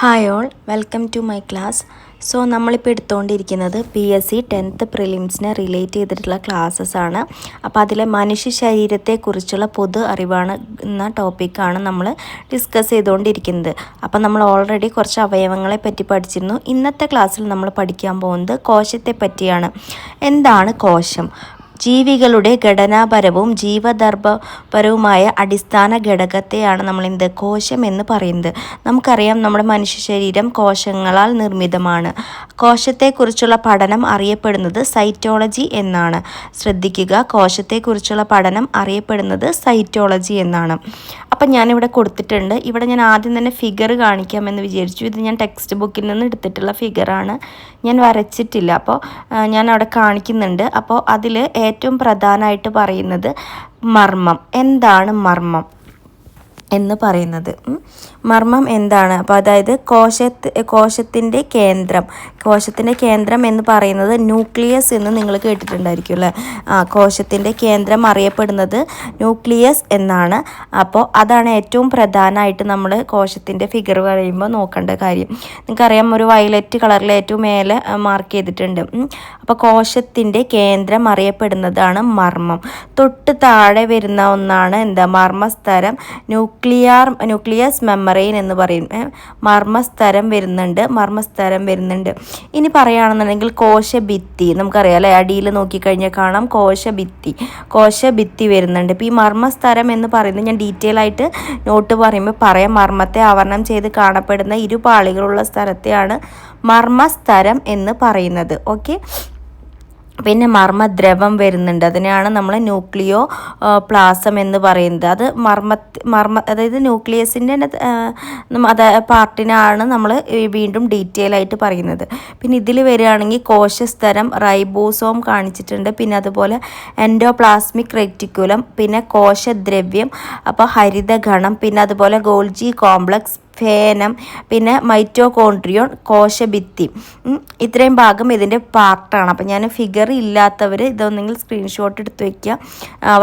Hi all welcome to my class so നമ്മളിപ്പോൾ എടുത്തുകൊണ്ടിരിക്കുന്നത് P S C tenth പ്രിലിംസിനെ relate ചെയ്തിട്ടുള്ള ക്ലാസ്സസ് ആണ്. അപ്പോൾ അതിലെ മനുഷ്യ ശരീരത്തെക്കുറിച്ചുള്ള പൊതു അറിവാണ് എന്ന ടോപ്പിക്കാണ് നമ്മൾ ഡിസ്കസ് ചെയ്തുകൊണ്ടിരിക്കുന്നത് അപ്പോൾ നമ്മൾ ഓൾറെഡി കുറച്ച് അവയവങ്ങളെ പറ്റി പഠിച്ചിരുന്നു. ഇന്നത്തെ ക്ലാസ്സിൽ നമ്മൾ പഠിക്കാൻ പോകുന്നത് കോശത്തെ പറ്റിയാണ്. എന്താണ് കോശം? ജീവികളുടെ ഘടനാപരവും ജീവധർമ്മപരവുമായ അടിസ്ഥാന ഘടകത്തെയാണ് നമ്മൾ എന്ത് കോശം എന്ന് പറയുന്നത്. നമുക്കറിയാം നമ്മുടെ മനുഷ്യ ശരീരം കോശങ്ങളാൽ നിർമ്മിതമാണ്. കോശത്തെക്കുറിച്ചുള്ള പഠനം അറിയപ്പെടുന്നത് സൈറ്റോളജി എന്നാണ്. ശ്രദ്ധിക്കുക കോശത്തെക്കുറിച്ചുള്ള പഠനം അറിയപ്പെടുന്നത് സൈറ്റോളജി എന്നാണ്. അപ്പം ഞാനിവിടെ കൊടുത്തിട്ടുണ്ട്. ഇവിടെ ഞാൻ ആദ്യം തന്നെ ഫിഗർ കാണിക്കാമെന്ന് വിചാരിച്ചു. ഇത് ഞാൻ ടെക്സ്റ്റ് ബുക്കിൽ നിന്ന് എടുത്തിട്ടുള്ള ഫിഗറാണ് ഞാൻ വരച്ചിട്ടില്ല. അപ്പോൾ ഞാൻ അവിടെ കാണിക്കുന്നുണ്ട്. അപ്പോൾ അതിൽ ഏറ്റവും പ്രധാനമായിട്ട് പറയുന്നത് മർമ്മം എന്താണ് മർമ്മം എന്ന് പറയുന്നത്. മർമ്മം എന്താണ്? അപ്പോൾ അതായത് കോശത്ത് കോശത്തിന്റെ കേന്ദ്രം. കോശത്തിന്റെ കേന്ദ്രം എന്ന് പറയുന്നത് ന്യൂക്ലിയസ് എന്ന് നിങ്ങൾ കേട്ടിട്ടുണ്ടായിരിക്കും അല്ലേ? ആ കോശത്തിന്റെ കേന്ദ്രം അറിയപ്പെടുന്നത് ന്യൂക്ലിയസ് എന്നാണ്. അപ്പോൾ അതാണ് ഏറ്റവും പ്രധാനമായിട്ട് നമ്മൾ കോശത്തിന്റെ ഫിഗർ പറയുമ്പോൾ നോക്കേണ്ട കാര്യം. നിങ്ങൾക്കറിയാം ഒരു വയലറ്റ് കളറിൽ ഏറ്റവും മേലെ മാർക്ക് ചെയ്തിട്ടുണ്ട്. അപ്പോൾ കോശത്തിന്റെ കേന്ദ്രം അറിയപ്പെടുന്നതാണ് മർമ്മം. തൊട്ട് താഴെ വരുന്ന ഒന്നാണ് എന്താ? മർമ്മസ്തരം. ന്യൂക്ലിയാർ ന്യൂക്ലിയസ് മെമ്മറൈൻ എന്ന് പറയും. മർമ്മസ്തരം വരുന്നുണ്ട് മർമ്മസ്തരം വരുന്നുണ്ട്. ഇനി പറയുകയാണെന്നുണ്ടെങ്കിൽ കോശഭിത്തി നമുക്കറിയാം അല്ലേ? അടിയിൽ നോക്കിക്കഴിഞ്ഞാൽ കാണാം കോശഭിത്തി കോശഭിത്തി വരുന്നുണ്ട്. ഇപ്പോൾ ഈ മർമ്മസ്തരം എന്ന് പറയുന്നത് ഞാൻ ഡീറ്റെയിൽ ആയിട്ട് നോട്ട് പറയുമ്പോൾ പറയാം. മർമ്മത്തെ ആവരണം ചെയ്ത് കാണപ്പെടുന്ന ഇരുപാളികളുള്ള സ്ഥലത്തെയാണ് മർമ്മസ്തരം എന്ന് പറയുന്നത്. ഓക്കെ പിന്നെ മർമ്മദ്രവം വരുന്നുണ്ട്. അതിനെയാണ് നമ്മൾ ന്യൂക്ലിയോ പ്ലാസം എന്ന് പറയുന്നത്. അത് മർമ്മ മർമ്മ അതായത് ന്യൂക്ലിയസിന്റെ അത് പാർട്ടിനാണ് നമ്മൾ വീണ്ടും ഡീറ്റെയിൽ ആയിട്ട് പറയുന്നത്. പിന്നെ ഇതിൽ വരികയാണെങ്കിൽ കോശസ്തരം റൈബോസോം കാണിച്ചിട്ടുണ്ട്. പിന്നെ അതുപോലെ എൻഡോപ്ലാസ്മിക് റെറ്റിക്കുലം പിന്നെ കോശദ്രവ്യം അപ്പോൾ ഹരിതഗണം പിന്നെ അതുപോലെ ഗോൾജി കോംപ്ലക്സ് ഫേനം പിന്നെ മൈറ്റോകോൺട്രിയോൺ കോശഭിത്തി. ഇത്രയും ഭാഗം ഇതിന്റെ പാർട്ടാണ് അപ്പം ഞാൻ ഫിഗർ ഇല്ലാത്തവർ ഇതൊന്നെങ്കിൽ സ്ക്രീൻഷോട്ട് എടുത്ത് വയ്ക്കുക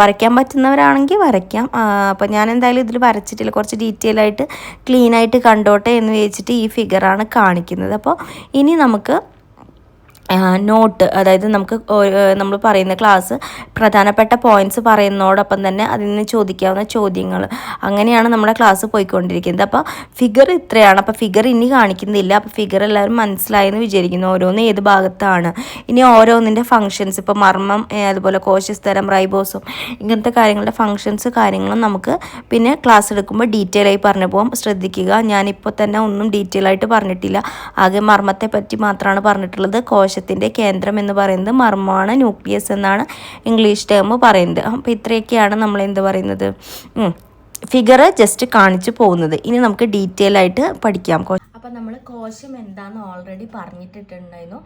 വരയ്ക്കാൻ പറ്റുന്നവരാണെങ്കിൽ വരയ്ക്കാം. അപ്പം ഞാൻ എന്തായാലും ഇതിൽ വരച്ചിട്ടില്ല. കുറച്ച് ഡീറ്റെയിൽ ആയിട്ട് ക്ലീനായിട്ട് കണ്ടോട്ടെ എന്ന് വെച്ചിട്ട് ഈ ഫിഗറാണ് കാണിക്കുന്നത്. അപ്പോൾ ഇനി നമുക്ക് നോട്ട് അതായത് നമുക്ക് നമ്മൾ പറയുന്ന ക്ലാസ് പ്രധാനപ്പെട്ട പോയിന്റ്സ് പറയുന്നതോടൊപ്പം തന്നെ അതിൽ നിന്ന് ചോദിക്കാവുന്ന ചോദ്യങ്ങൾ. അങ്ങനെയാണ് നമ്മുടെ ക്ലാസ് പോയിക്കൊണ്ടിരിക്കുന്നത്. അപ്പോൾ ഫിഗർ ഇത്രയാണ്. അപ്പോൾ ഫിഗർ ഇനി കാണിക്കുന്നില്ല. അപ്പോൾ ഫിഗർ എല്ലാവരും മനസ്സിലായെന്ന് വിചാരിക്കുന്നു. ഓരോന്ന് ഏത് ഭാഗത്താണ്? ഇനി ഓരോന്നിന്റെ ഫങ്ഷൻസ് ഇപ്പോൾ മർമ്മം അതുപോലെ കോശസ്തരം റൈബോസും ഇങ്ങനത്തെ കാര്യങ്ങളുടെ ഫങ്ഷൻസ് കാര്യങ്ങളും നമുക്ക് പിന്നെ ക്ലാസ് എടുക്കുമ്പോൾ ഡീറ്റെയിൽ ആയി പറഞ്ഞു പോകാം ശ്രദ്ധിക്കുക. ഞാനിപ്പോൾ തന്നെ ഒന്നും ഡീറ്റെയിൽ ആയിട്ട് പറഞ്ഞിട്ടില്ല. ആകെ മർമ്മത്തെ പറ്റി മാത്രമാണ് പറഞ്ഞിട്ടുള്ളത് കോശത്തിന്റെ കേന്ദ്രം എന്ന് പറയുന്നത് മർമ്മമാണ് ന്യൂക്ലിയസ് എന്നാണ് ഇംഗ്ലീഷ് ടേം പറയുന്നത്. അപ്പോൾ ഇത്രയൊക്കെയാണ് നമ്മൾ എന്ത് പറയുന്നത്? ഫിഗർ ജസ്റ്റ് കാണിച്ചു പോകുന്നത്. ഇനി നമുക്ക് ഡീറ്റെയിൽ ആയിട്ട് പഠിക്കാം. അപ്പം നമ്മൾ കോശം എന്താണെന്ന് ഓൾറെഡി പറഞ്ഞിട്ടുണ്ടായിരുന്നു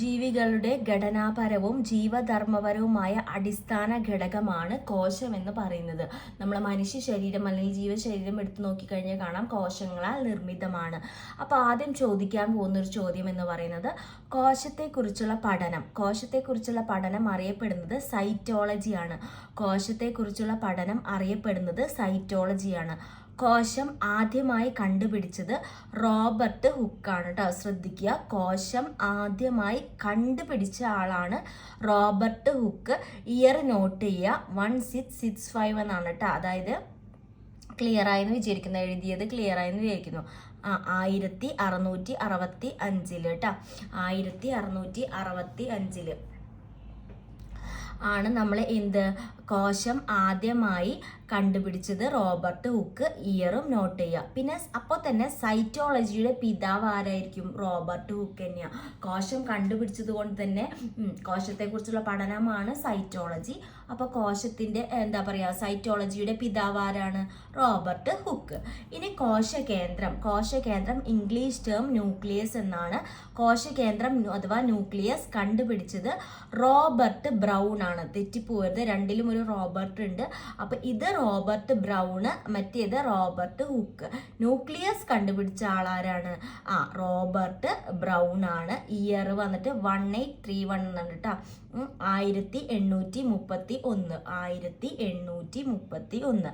ജീവികളുടെ ഘടനാപരവും ജീവധർമ്മപരവുമായ അടിസ്ഥാന ഘടകമാണ് കോശം എന്ന് പറയുന്നത്. നമ്മൾ മനുഷ്യ ശരീരം അല്ലെങ്കിൽ ജീവശരീരം എടുത്തു നോക്കിക്കഴിഞ്ഞാൽ കാണാം കോശങ്ങളാൽ നിർമ്മിതമാണ്. അപ്പോൾ ആദ്യം ചോദിക്കാൻ പോകുന്ന ഒരു ചോദ്യം എന്ന് പറയുന്നത് കോശത്തെക്കുറിച്ചുള്ള പഠനം. കോശത്തെക്കുറിച്ചുള്ള പഠനം അറിയപ്പെടുന്നത് സൈറ്റോളജിയാണ് കോശത്തെക്കുറിച്ചുള്ള പഠനം അറിയപ്പെടുന്നത് സൈറ്റോളജിയാണ് കോശം ആദ്യമായി കണ്ടുപിടിച്ചത് റോബർട്ട് ഹുക്കാണ് കേട്ടോ. ശ്രദ്ധിക്കുക. കോശം ആദ്യമായി കണ്ടുപിടിച്ച ആളാണ് റോബർട്ട് ഹുക്ക്. ഇയർ നോട്ട് ചെയ്യുക. വൺ സിക്സ് സിക്സ് ഫൈവ് എന്നാണ് കേട്ടോ. അതായത് ക്ലിയർ ആയെന്ന് വിചാരിക്കുന്നു. എഴുതിയത് ക്ലിയർ ആയെന്ന് വിചാരിക്കുന്നു. ആ ആയിരത്തി അറുന്നൂറ്റി അറുപത്തി അഞ്ചിൽ കേട്ടോ. ആയിരത്തി അറുന്നൂറ്റി അറുപത്തി അഞ്ചിൽ ആണ് നമ്മൾ എന്ത്? കോശം ആദ്യമായി കണ്ടുപിടിച്ചത് റോബർട്ട് ഹുക്ക് ഇയറും നോട്ട് ചെയ്യുക. പിന്നെ അപ്പോൾ തന്നെ സൈറ്റോളജിയുടെ പിതാവ് ആരായിരിക്കും? റോബർട്ട് ഹുക്ക് തന്നെയാണ് കോശം കണ്ടുപിടിച്ചത് കൊണ്ട് തന്നെ കോശത്തെക്കുറിച്ചുള്ള പഠനമാണ് സൈറ്റോളജി. അപ്പോൾ കോശത്തിന്റെ എന്താ പറയുക സൈറ്റോളജിയുടെ പിതാവ് ആരാണ്? Robert Hooke. ഇനി കോശകേന്ദ്രം. കോശകേന്ദ്രം ഇംഗ്ലീഷ് ടേം ന്യൂക്ലിയസ് എന്നാണ്. കോശകേന്ദ്രം അഥവാ ന്യൂക്ലിയസ് കണ്ടുപിടിച്ചത് റോബർട്ട് ബ്രൗൺ ആണ്. തെറ്റിപ്പോയത് രണ്ടിലും ഒരു റോബർട്ട് ഉണ്ട്. അപ്പോൾ ഇത് റോബർട്ട് ബ്രൗണ് മറ്റേത് റോബർട്ട് ഹുക്ക്. ന്യൂക്ലിയസ് കണ്ടുപിടിച്ച ആളാരാണ്? ആ റോബർട്ട് ബ്രൗൺ ആണ് ഇയർ വന്നിട്ട് വൺ എയ്റ്റ് ത്രീ വൺ എന്നാണ് കേട്ടോ ആയിരത്തി എണ്ണൂറ്റി മുപ്പത്തി ഒന്ന് ആയിരത്തി എണ്ണൂറ്റി മുപ്പത്തി ഒന്ന്.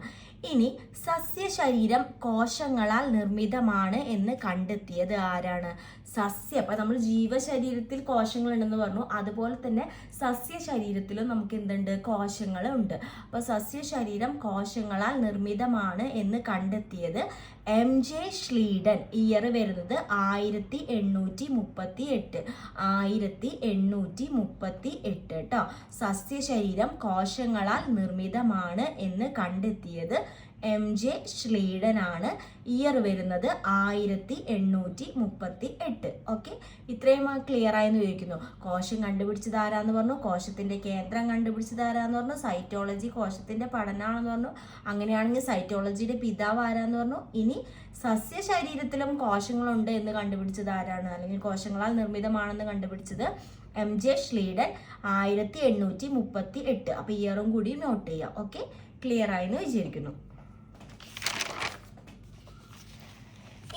ഇനി സസ്യശരീരം കോശങ്ങളാൽ നിർമ്മിതമാണ് എന്ന് കണ്ടെത്തിയത് ആരാണ്? സസ്യ. അപ്പൊ നമ്മൾ ജീവശരീരത്തിൽ കോശങ്ങളുണ്ടെന്ന് പറഞ്ഞു. അതുപോലെ തന്നെ സസ്യശരീരത്തിലും നമുക്ക് എന്തുണ്ട്? കോശങ്ങളുണ്ട്. അപ്പൊ സസ്യ ശരീരം കോശങ്ങളാൽ നിർമ്മിതമാണ് എന്ന് കണ്ടെത്തിയത് എം ജെ ഷ്ലീഡൻ ഇയർ വരുന്നത് ആയിരത്തി എണ്ണൂറ്റി മുപ്പത്തി എട്ട് ആയിരത്തി എണ്ണൂറ്റി മുപ്പത്തി എട്ട് കേട്ടോ സസ്യശരീരം കോശങ്ങളാൽ നിർമ്മിതമാണ് എന്ന് കണ്ടെത്തിയത് എം ജെ ശ്ലീഡനാണ് ഇയർ വരുന്നത് ആയിരത്തി എണ്ണൂറ്റി മുപ്പത്തി എട്ട് ഓക്കെ ഇത്രയും ക്ലിയർ ആയെന്ന് ചോദിക്കുന്നു കോശം കണ്ടുപിടിച്ചത് ആരാന്ന് പറഞ്ഞു? കോശത്തിന്റെ കേന്ദ്രം കണ്ടുപിടിച്ചത് ആരാന്ന് പറഞ്ഞു? സൈറ്റോളജി കോശത്തിന്റെ പഠനമാണെന്ന് പറഞ്ഞു. അങ്ങനെയാണെങ്കിൽ സൈറ്റോളജിയുടെ പിതാവ് ആരാന്ന് പറഞ്ഞു? ഇനി സസ്യ ശരീരത്തിലും കോശങ്ങളുണ്ട് എന്ന് കണ്ടുപിടിച്ചത് ആരാണ്? അല്ലെങ്കിൽ കോശങ്ങളാൽ നിർമ്മിതമാണെന്ന് കണ്ടുപിടിച്ചത് എം ജെ ഷ്ലീഡൻ ആയിരത്തി എണ്ണൂറ്റി മുപ്പത്തി എട്ട് അപ്പൊ ഇയറും കൂടി നോട്ട് ചെയ്യാം. ഓക്കെ ക്ലിയർ ആയെന്ന് വിചാരിക്കുന്നു.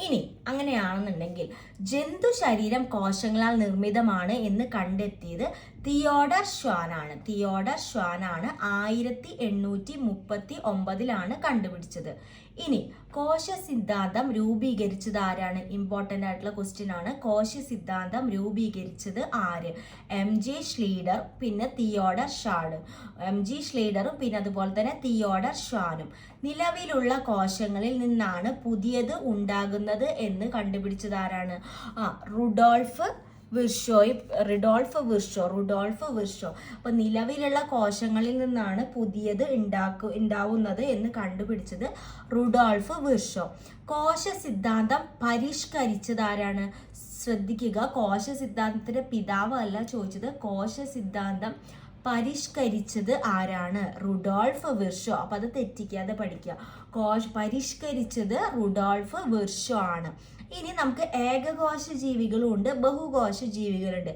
ഇനി അങ്ങനെയാണെന്നുണ്ടെങ്കിൽ ജന്തു ശരീരം കോശങ്ങളാൽ നിർമ്മിതമാണ് എന്ന് കണ്ടെത്തിയത് തിയോഡർ ഷ്വാനാണ് തിയോഡർ ഷ്വാനാണ് ആയിരത്തി എണ്ണൂറ്റി മുപ്പത്തി ഒമ്പതിലാണ് കണ്ടുപിടിച്ചത്. ഇനി കോശ സിദ്ധാന്തം രൂപീകരിച്ചത് ആരാണ്? ഇമ്പോർട്ടന്റ് ആയിട്ടുള്ള ക്വസ്റ്റ്യൻ ആണ്. കോശ സിദ്ധാന്തം രൂപീകരിച്ചത് ആര്? എം ജി ഷ്ലീഡർ പിന്നെ തിയോഡർ ഷാഡ് എം ജി ഷ്ലീഡറും പിന്നെ അതുപോലെ തന്നെ തിയോഡർ ഷാനും നിലവിലുള്ള കോശങ്ങളിൽ നിന്നാണ് പുതിയത് ഉണ്ടാകുന്നത് എന്ന് കണ്ടുപിടിച്ചത് ആരാണ്? ആ റുഡോൾഫ് വിർഷോയും റിഡോൾഫ് വിർഷോ റുഡോൾഫ് വിർഷോ. അപ്പൊ നിലവിലുള്ള കോശങ്ങളിൽ നിന്നാണ് പുതിയത് ഉണ്ടാക്കു ഉണ്ടാവുന്നത് എന്ന് കണ്ടുപിടിച്ചത് റുഡോൾഫ് വിർഷോ. കോശ സിദ്ധാന്തം പരിഷ്കരിച്ചത് ആരാണ്? ശ്രദ്ധിക്കുക. കോശ സിദ്ധാന്തത്തിന്റെ പിതാവ് അല്ല ചോദിച്ചത്. കോശ സിദ്ധാന്തം പരിഷ്കരിച്ചത് ആരാണ്? Rudolf Virchow. അപ്പൊ അത് തെറ്റിക്കാതെ പഠിക്കുക. കോശ പരിഷ്കരിച്ചത് റുഡോൾഫ് വെർഷോ ആണ്. ഇനി നമുക്ക് ഏകകോശ ജീവികളും ഉണ്ട് ബഹുകോശ ജീവികളുണ്ട്.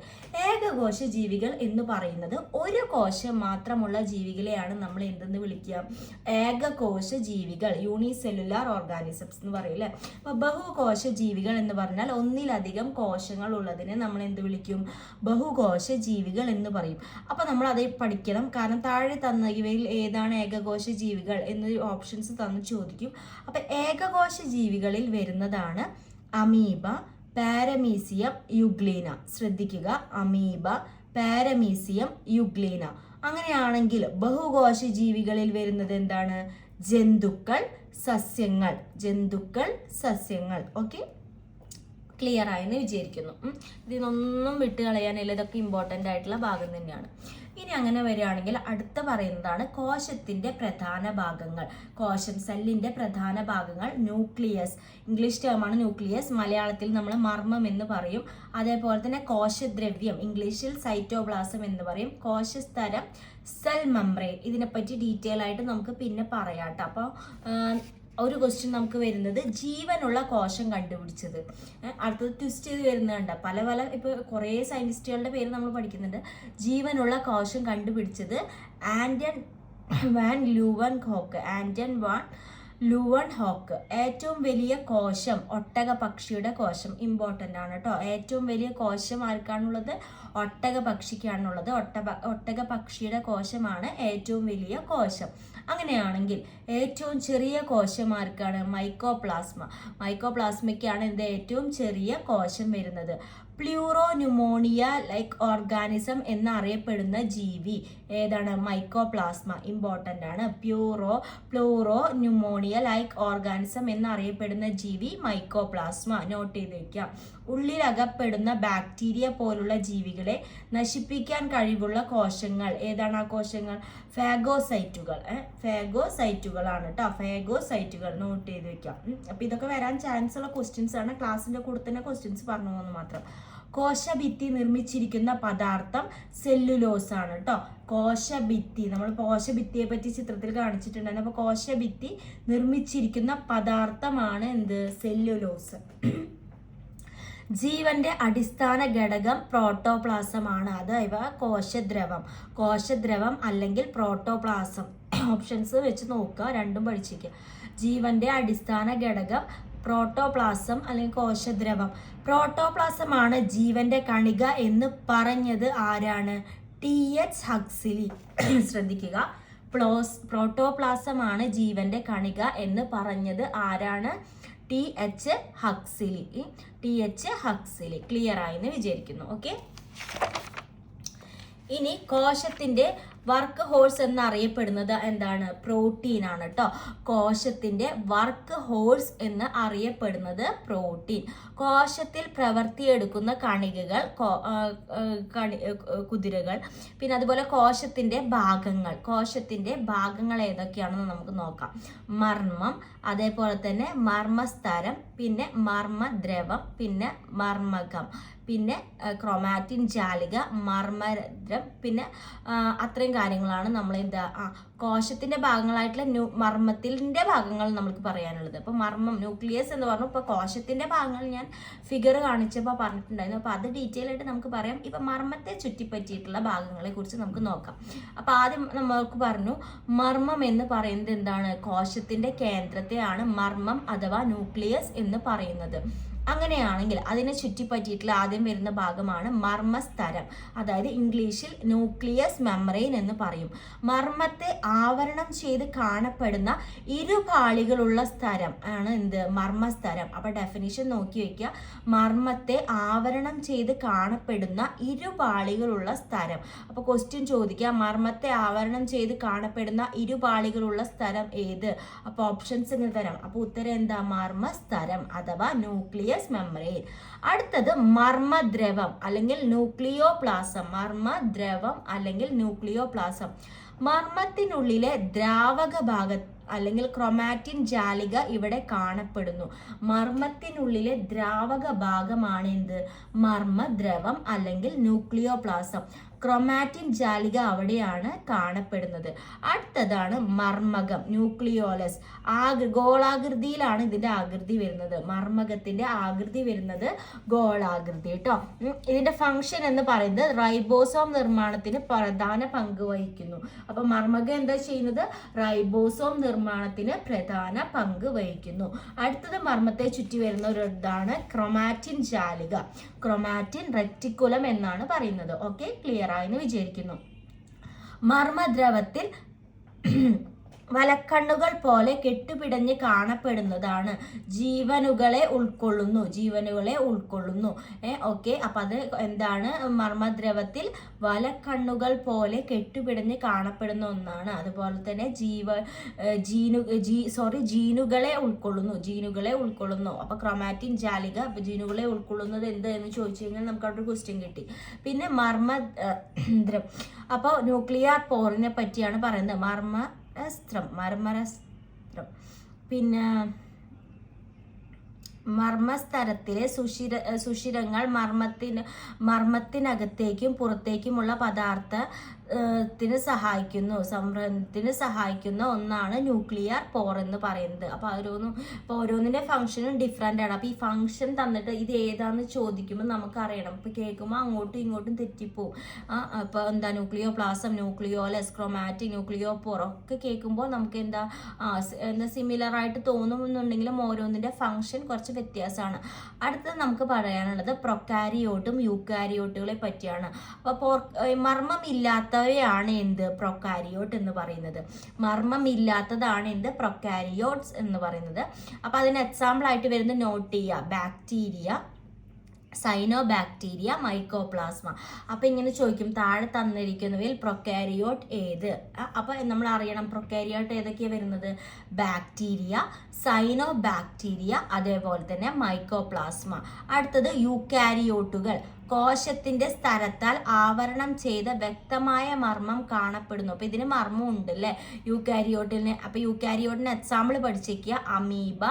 ഏകകോശ ജീവികൾ എന്ന് പറയുന്നത് ഒരു കോശം മാത്രമുള്ള ജീവികളെയാണ് നമ്മൾ എന്തെന്ന് വിളിക്കുക? ഏകകോശ ജീവികൾ യൂണിസെല്ലുലാർ ഓർഗാനിസംസ് എന്ന് പറയും അല്ലേ? അപ്പൊ ബഹുകോശ ജീവികൾ എന്ന് പറഞ്ഞാൽ ഒന്നിലധികം കോശങ്ങൾ ഉള്ളതിനെ നമ്മൾ എന്ത് വിളിക്കും? ബഹുകോശ ജീവികൾ എന്ന് പറയും. അപ്പൊ നമ്മൾ അത് പഠിക്കണം. കാരണം താഴെ തന്ന ഇവയിൽ ഏതാണ് ഏകകോശ ജീവികൾ എന്നൊരു ഓപ്ഷൻസ് തന്ന്. ചോദിക്കും. അപ്പൊ ഏകകോശ ജീവികളിൽ വരുന്നതാണ് അമീബ പാരമീസിയം യുഗ്ലീന. ശ്രദ്ധിക്കുക അമീബ പാരമീസിയം യുഗ്ലീന. അങ്ങനെയാണെങ്കിൽ ബഹുകോശ ജീവികളിൽ വരുന്നത് എന്താണ്? ജന്തുക്കൾ സസ്യങ്ങൾ. ജന്തുക്കൾ സസ്യങ്ങൾ. ഓക്കെ ക്ലിയർ ആയെന്ന് വിചാരിക്കുന്നു. ഇതിനൊന്നും വിട്ട് ഇതൊക്കെ ഇമ്പോർട്ടന്റ് ആയിട്ടുള്ള ഭാഗം തന്നെയാണ്. ഇനി അങ്ങനെ വരികയാണെങ്കിൽ അടുത്ത പറയുന്നതാണ് കോശത്തിന്റെ പ്രധാന ഭാഗങ്ങൾ. കോശം സെല്ലിന്റെ പ്രധാന ഭാഗങ്ങൾ ന്യൂക്ലിയസ്. English ടേമാണ് nucleus. മലയാളത്തിൽ നമ്മൾ മർമ്മം എന്ന് പറയും. അതേപോലെ തന്നെ കോശദ്രവ്യം ഇംഗ്ലീഷിൽ സൈറ്റോപ്ലാസം എന്ന് പറയും. കോശസ്തരം സെൽ മെംബ്രെയിൻ ഇതിനെപ്പറ്റി ഡീറ്റെയിൽ ആയിട്ട് നമുക്ക് പിന്നെ പറയാം കേട്ടോ. അപ്പോൾ ഒരു ക്വസ്റ്റ്യൻ നമുക്ക് വരുന്നത് ജീവനുള്ള കോശം കണ്ടുപിടിച്ചത്. അടുത്തത് ട്വിസ്റ്റ് ചെയ്ത് വരുന്നുണ്ട് പല പല ഇപ്പോൾ കുറേ സയന്റിസ്റ്റുകളുടെ പേര് നമ്മൾ പഠിക്കുന്നുണ്ട്. ജീവനുള്ള കോശം കണ്ടുപിടിച്ചത് Anton van Leeuwenhoek. Anton van Leeuwenhoek. ഏറ്റവും വലിയ കോശം ഒട്ടക പക്ഷിയുടെ കോശം ഇമ്പോർട്ടന്റ് ആണ് കേട്ടോ. ഏറ്റവും വലിയ കോശം ആർക്കാണുള്ളത്? ഒട്ടക പക്ഷിക്കാണുള്ളത് ഒട്ട ഒട്ടക പക്ഷിയുടെ കോശമാണ് ഏറ്റവും വലിയ കോശം. അങ്ങനെയാണെങ്കിൽ ഏറ്റവും ചെറിയ കോശമാർക്കാണ് മൈക്കോപ്ലാസ്മ. മൈക്കോപ്ലാസ്മയ്ക്കാണ് എന്ത്? ഏറ്റവും ചെറിയ കോശം വരുന്നത്. പ്ലൂറോ ന്യൂമോണിയ ലൈക്ക് ഓർഗാനിസം എന്നറിയപ്പെടുന്ന ജീവി ഏതാണ്? മൈക്കോപ്ലാസ്മ. ഇമ്പോർട്ടന്റ് ആണ്. പ്യൂറോ പ്ലൂറോ ന്യൂമോണിയ ലൈക്ക് ഓർഗാനിസം എന്നറിയപ്പെടുന്ന ജീവി മൈക്കോപ്ലാസ്മ. നോട്ട് ചെയ്ത് വെക്കാം ഉള്ളിലകപ്പെടുന്ന ബാക്ടീരിയ പോലുള്ള ജീവികളെ നശിപ്പിക്കാൻ കഴിവുള്ള കോശങ്ങൾ. ഏതാണ് ആ കോശങ്ങൾ? ഫാഗോസൈറ്റുകൾ. ഫാഗോസൈറ്റുകളാണ് കേട്ടോ ഫാഗോസൈറ്റുകൾ നോട്ട് ചെയ്ത് വെക്കാം. അപ്പൊ ഇതൊക്കെ വരാൻ ചാൻസ് ഉള്ള ക്വസ്റ്റ്യൻസ് ആണ്. ക്ലാസ്സിന്റെ കൂടെ തന്നെ ക്വസ്റ്റ്യൻസ് പറഞ്ഞു പോകുന്നു മാത്രം. കോശഭിത്തി നിർമ്മിച്ചിരിക്കുന്ന പദാർത്ഥം സെല്ലുലോസ് ആണ് കേട്ടോ കോശഭിത്തി. നമ്മൾ കോശഭിത്തിയെ പറ്റി ചിത്രത്തിൽ കാണിച്ചിട്ടുണ്ടായിരുന്നു. അപ്പൊ കോശഭിത്തി നിർമ്മിച്ചിരിക്കുന്ന പദാർത്ഥമാണ് എന്ത്? സെല്ലുലോസ് ജീവന്റെ അടിസ്ഥാന ഘടകം പ്രോട്ടോപ്ലാസമാണ്. അതായത് കോശദ്രവം. കോശദ്രവം അല്ലെങ്കിൽ പ്രോട്ടോപ്ലാസം. ഓപ്ഷൻസ് വെച്ച് നോക്കുക. രണ്ടും പഠിച്ചിരിക്കുക. ജീവന്റെ അടിസ്ഥാന ഘടകം പ്രോട്ടോപ്ലാസം അല്ലെങ്കിൽ കോശദ്രവം. പ്രോട്ടോപ്ലാസമാണ് ജീവന്റെ കണിക എന്ന് പറഞ്ഞത് ആരാണ്? ടി. എച്ച്. ഹക്സിലി ശ്രദ്ധിക്കുക. പ്ലോസ് പ്രോട്ടോപ്ലാസമാണ് ജീവന്റെ കണിക എന്ന് പറഞ്ഞത് ആരാണ്? T H Huxley. T H Huxley. Clear ആയെന്ന് വിചാരിക്കുന്നു. ഓക്കെ ഇനി കോശത്തിന്റെ വർക്ക് ഹോഴ്സ് എന്നറിയപ്പെടുന്നത് എന്താണ്? പ്രോട്ടീൻ ആണ് കേട്ടോ കോശത്തിന്റെ വർക്ക് ഹോഴ്സ് എന്ന് അറിയപ്പെടുന്നത് പ്രോട്ടീൻ. കോശത്തിൽ പ്രവർത്തിയെടുക്കുന്ന കണികകൾ കുതിരകൾ പിന്നെ അതുപോലെ കോശത്തിന്റെ ഭാഗങ്ങൾ. കോശത്തിന്റെ ഭാഗങ്ങൾ ഏതൊക്കെയാണെന്ന് നമുക്ക് നോക്കാം. മർമ്മം അതേപോലെ തന്നെ മർമ്മസ്തരം പിന്നെ മർമ്മദ്രവം പിന്നെ മർമ്മകം. പിന്നെ ക്രൊമാറ്റിൻ ജാലിക മർമരം പിന്നെ അത്രയും കാര്യങ്ങളാണ് നമ്മൾ എന്താ ആ കോശത്തിന്റെ ഭാഗങ്ങളായിട്ടുള്ള ന്യൂ മർമ്മത്തിന്റെ ഭാഗങ്ങൾ നമുക്ക് പറയാനുള്ളത്. അപ്പോൾ മർമ്മം ന്യൂക്ലിയസ് എന്ന് പറഞ്ഞു ഇപ്പോൾ കോശത്തിന്റെ ഭാഗങ്ങൾ ഞാൻ ഫിഗർ കാണിച്ചപ്പോൾ പറഞ്ഞിട്ടുണ്ടായിരുന്നു. അപ്പോൾ അത് ഡീറ്റെയിൽ ആയിട്ട് നമുക്ക് പറയാം. ഇപ്പം മർമ്മത്തെ ചുറ്റിപ്പറ്റിയിട്ടുള്ള ഭാഗങ്ങളെ കുറിച്ച് നമുക്ക് നോക്കാം. അപ്പോൾ ആദ്യം നമ്മൾക്ക് പറഞ്ഞു മർമ്മം എന്ന് പറയുന്നത് എന്താണ്? കോശത്തിന്റെ കേന്ദ്രത്തെയാണ് മർമ്മം അഥവാ ന്യൂക്ലിയസ് എന്ന് പറയുന്നത്. അങ്ങനെയാണെങ്കിൽ അതിനെ ചുറ്റിപ്പറ്റിയിട്ടുള്ള ആദ്യം വരുന്ന ഭാഗമാണ് മർമ്മസ്തരം. അതായത് ഇംഗ്ലീഷിൽ ന്യൂക്ലിയസ് മെമ്മറൈൻ എന്ന് പറയും. മർമ്മത്തെ ആവരണം ചെയ്ത് കാണപ്പെടുന്ന ഇരുപാളികളുള്ള സ്ഥലം ആണ് എന്ത്? മർമ്മസ്തരം. അപ്പോൾ ഡെഫിനിഷൻ നോക്കി വയ്ക്കുക മർമ്മത്തെ ആവരണം ചെയ്ത് കാണപ്പെടുന്ന ഇരുപാളികളുള്ള സ്ഥലം അപ്പോൾ ക്വസ്റ്റ്യൻ ചോദിക്കുക മർമ്മത്തെ ആവരണം ചെയ്ത് കാണപ്പെടുന്ന ഇരുപാളികളുള്ള സ്ഥലം ഏത്? അപ്പോൾ ഓപ്ഷൻസ് എന്ന് തരാം. അപ്പൊ ഉത്തരം എന്താ? മർമ്മസ്തരം അഥവാ ന്യൂക്ലിയസ് മെമ്മറൈൻ അടുത്തത് മർമ്മദ്രവം അല്ലെങ്കിൽ ന്യൂക്ലിയോ പ്ലാസം മർമ്മദ്രവം അല്ലെങ്കിൽ ന്യൂക്ലിയോ പ്ലാസം മർമ്മത്തിനുള്ളിലെ ദ്രാവക ഭാഗ അല്ലെങ്കിൽ ക്രൊമാറ്റിൻ ജാലിക ഇവിടെ കാണപ്പെടുന്നു. മർമ്മത്തിനുള്ളിലെ ദ്രാവക ഭാഗമാണ് എന്ത് മർമ്മദ്രവം അല്ലെങ്കിൽ ന്യൂക്ലിയോപ്ലാസം. ക്രൊമാറ്റിൻ ജാലിക അവിടെയാണ് കാണപ്പെടുന്നത്. അടുത്തതാണ് മർമ്മകം ന്യൂക്ലിയോലസ്. ആകൃ ഗോളാകൃതിയിലാണ് ഇതിന്റെ ആകൃതി വരുന്നത്. മർമ്മകത്തിന്റെ ആകൃതി വരുന്നത് ഗോളാകൃതി കേട്ടോ ഇതിന്റെ ഫംഗ്ഷൻ എന്ന് പറയുന്നത് റൈബോസോം നിർമ്മാണത്തിന് പ്രധാന പങ്ക് വഹിക്കുന്നു. അപ്പൊ മർമ്മകം എന്താ ചെയ്യുന്നത്? റൈബോസോം നിർമ്മാണത്തിന് പ്രധാന പങ്ക് വഹിക്കുന്നു. അടുത്തത് മർമ്മത്തെ ചുറ്റി വരുന്ന ഒരു ഇതാണ് ക്രൊമാറ്റിൻ ജാലിക. ക്രൊമാറ്റിൻ റെറ്റിക്കുലം എന്നാണ് പറയുന്നത്. ഓക്കെ ക്ലിയർ ആയെന്ന് വിചാരിക്കുന്നു. മർമ്മദ്രവത്തിൽ വലക്കണ്ണുകൾ പോലെ കെട്ടുപിടഞ്ഞ് കാണപ്പെടുന്നതാണ്. ജീവനുകളെ ഉൾക്കൊള്ളുന്നു ജീവനുകളെ ഉൾക്കൊള്ളുന്നു. ഏ ഓക്കെ. അപ്പൊ അത് എന്താണ്? മർമ്മദ്രവത്തിൽ വലക്കണ്ണുകൾ പോലെ കെട്ടുപിടഞ്ഞ് കാണപ്പെടുന്ന ഒന്നാണ്. അതുപോലെ തന്നെ ജീവ ജീനു ജീ സോറി ജീനുകളെ ഉൾക്കൊള്ളുന്നു ജീനുകളെ ഉൾക്കൊള്ളുന്നു. അപ്പൊ ക്രൊമാറ്റിൻ ജാലിക ജീനുകളെ ഉൾക്കൊള്ളുന്നത് എന്ത് എന്ന് ചോദിച്ചു കഴിഞ്ഞാൽ നമുക്ക് അവിടെ ക്വസ്റ്റ്യൻ കിട്ടി. പിന്നെ മർമ്മ അപ്പോൾ ന്യൂക്ലിയർ പോറിനെ പറ്റിയാണ് പറയുന്നത്. മർമ്മ അസ്ത്രം മർമ്മരസ്ത്രം പിന്നെ മർമ്മസ്തരത്തിലെ സുഷിര സുഷിരങ്ങൾ മർമ്മത്തിന് മർമ്മത്തിനകത്തേക്കും പുറത്തേക്കുമുള്ള പദാർത്ഥ ത്തിന് സഹായിക്കുന്നു സംരംഭത്തിന് സഹായിക്കുന്ന ഒന്നാണ് ന്യൂക്ലിയർ പോർ എന്ന് പറയുന്നത്. അപ്പോൾ ഓരോന്നും ഇപ്പോൾ ഓരോന്നിന്റെ ഫംഗ്ഷനും ഡിഫറെന്റ് ആണ്. അപ്പോൾ ഈ ഫംഗ്ഷൻ തന്നിട്ട് ഇത് ഏതാന്ന് ചോദിക്കുമ്പോൾ നമുക്കറിയണം. ഇപ്പോൾ കേൾക്കുമ്പോൾ അങ്ങോട്ടും ഇങ്ങോട്ടും തെറ്റിപ്പോവും. അപ്പോൾ എന്താ ന്യൂക്ലിയോ പ്ലാസം ന്യൂക്ലിയോ ലെസ്ക്രോമാറ്റിക് ന്യൂക്ലിയോ പോർ ഒക്കെ കേൾക്കുമ്പോൾ നമുക്ക് എന്താ എന്താ സിമിലർ ആയിട്ട് തോന്നുമെന്നുണ്ടെങ്കിലും ഓരോന്നിന്റെ ഫംഗ്ഷൻ കുറച്ച് വ്യത്യാസമാണ്. അടുത്തത് നമുക്ക് പറയാനുള്ളത് പ്രൊക്കാരിയോട്ടും യൂക്കാരിയോട്ടുകളെ പറ്റിയാണ്. അപ്പോൾ മർമ്മമില്ലാത്ത മർമ്മം ഇല്ലാത്തവയാണ് എന്ത്? പ്രൊക്കാരിയോട്ട് എന്ന് പറയുന്നത്. മർമ്മമില്ലാത്തതാണ് എന്ത്? പ്രൊക്കാരിയോട്ട്സ് എന്ന് പറയുന്നത്. അപ്പോൾ അതിന് എക്സാമ്പിൾ ആയിട്ട് വരുന്ന നോട്ടിയ ബാക്ടീരിയ സൈനോ ബാക്ടീരിയ മൈക്കോപ്ലാസ്മ അപ്പൊ ഇങ്ങനെ ചോദിക്കും താഴെ തന്നിരിക്കുന്നവയിൽ പ്രൊക്കാരിയോട്ട് ഏത്? അപ്പോൾ അപ്പൊ നമ്മൾ അറിയണം പ്രൊക്കാരിയോട്ട് ഏതൊക്കെയാണ് വരുന്നത്? ബാക്ടീരിയ സൈനോ ബാക്ടീരിയ അതേപോലെ തന്നെ മൈക്കോപ്ലാസ്മ അടുത്തത് യൂക്കാരിയോട്ടുകൾ. കോശത്തിന്റെ സ്ഥലത്താൽ ആവരണം ചെയ്ത വ്യക്തമായ മർമ്മം കാണപ്പെടുന്നു. അപ്പൊ ഇതിന് മർമ്മം ഉണ്ട് അല്ലേ യൂക്കാരിയോട്ടിന് അപ്പൊ യൂക്കാരിയോട്ടിന് എക്സാമ്പിൾ പഠിച്ചേക്കുക അമീബ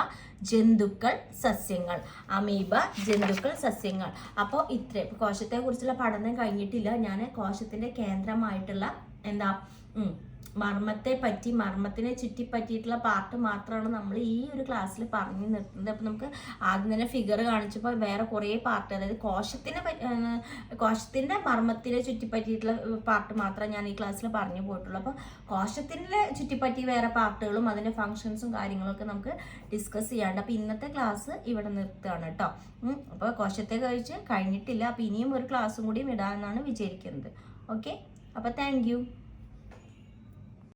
ജന്തുക്കൾ സസ്യങ്ങൾ. അമീബ ജന്തുക്കൾ സസ്യങ്ങൾ. അപ്പോൾ ഇത്രയും കോശത്തെ കുറിച്ചുള്ള പഠനം കഴിഞ്ഞിട്ടില്ല. ഞാൻ കോശത്തിന്റെ കേന്ദ്രമായിട്ടുള്ള എന്താ മർമ്മത്തെ പറ്റി മർമ്മത്തിനെ ചുറ്റിപ്പറ്റിയിട്ടുള്ള പാർട്ട് മാത്രമാണ് നമ്മൾ ഈ ഒരു ക്ലാസ്സിൽ പറഞ്ഞു നിർത്തുന്നത്. അപ്പം നമുക്ക് ആദ്യം തന്നെ ഫിഗർ കാണിച്ചപ്പോൾ വേറെ കുറേ പാർട്ട് അതായത് കോശത്തിനെ കോശത്തിന്റെ മർമ്മത്തിനെ ചുറ്റിപ്പറ്റിയിട്ടുള്ള പാർട്ട് മാത്രമേ ഞാൻ ഈ ക്ലാസ്സിൽ പറഞ്ഞു പോയിട്ടുള്ളൂ. അപ്പോൾ കോശത്തിന്റെ ചുറ്റിപ്പറ്റി വേറെ പാർട്ടുകളും അതിന്റെ ഫങ്ഷൻസും കാര്യങ്ങളൊക്കെ നമുക്ക് ഡിസ്കസ് ചെയ്യാണ്ട് അപ്പോൾ ഇന്നത്തെ ക്ലാസ് ഇവിടെ നിർത്തുകയാണ് കേട്ടോ. അപ്പോൾ കോശത്തെ കഴിച്ച് കഴിഞ്ഞിട്ടില്ല. അപ്പോൾ ഇനിയും ഒരു ക്ലാസ്സും കൂടി ഇടാമെന്നാണ് വിചാരിക്കുന്നത്. ഓക്കെ? അപ്പോൾ താങ്ക്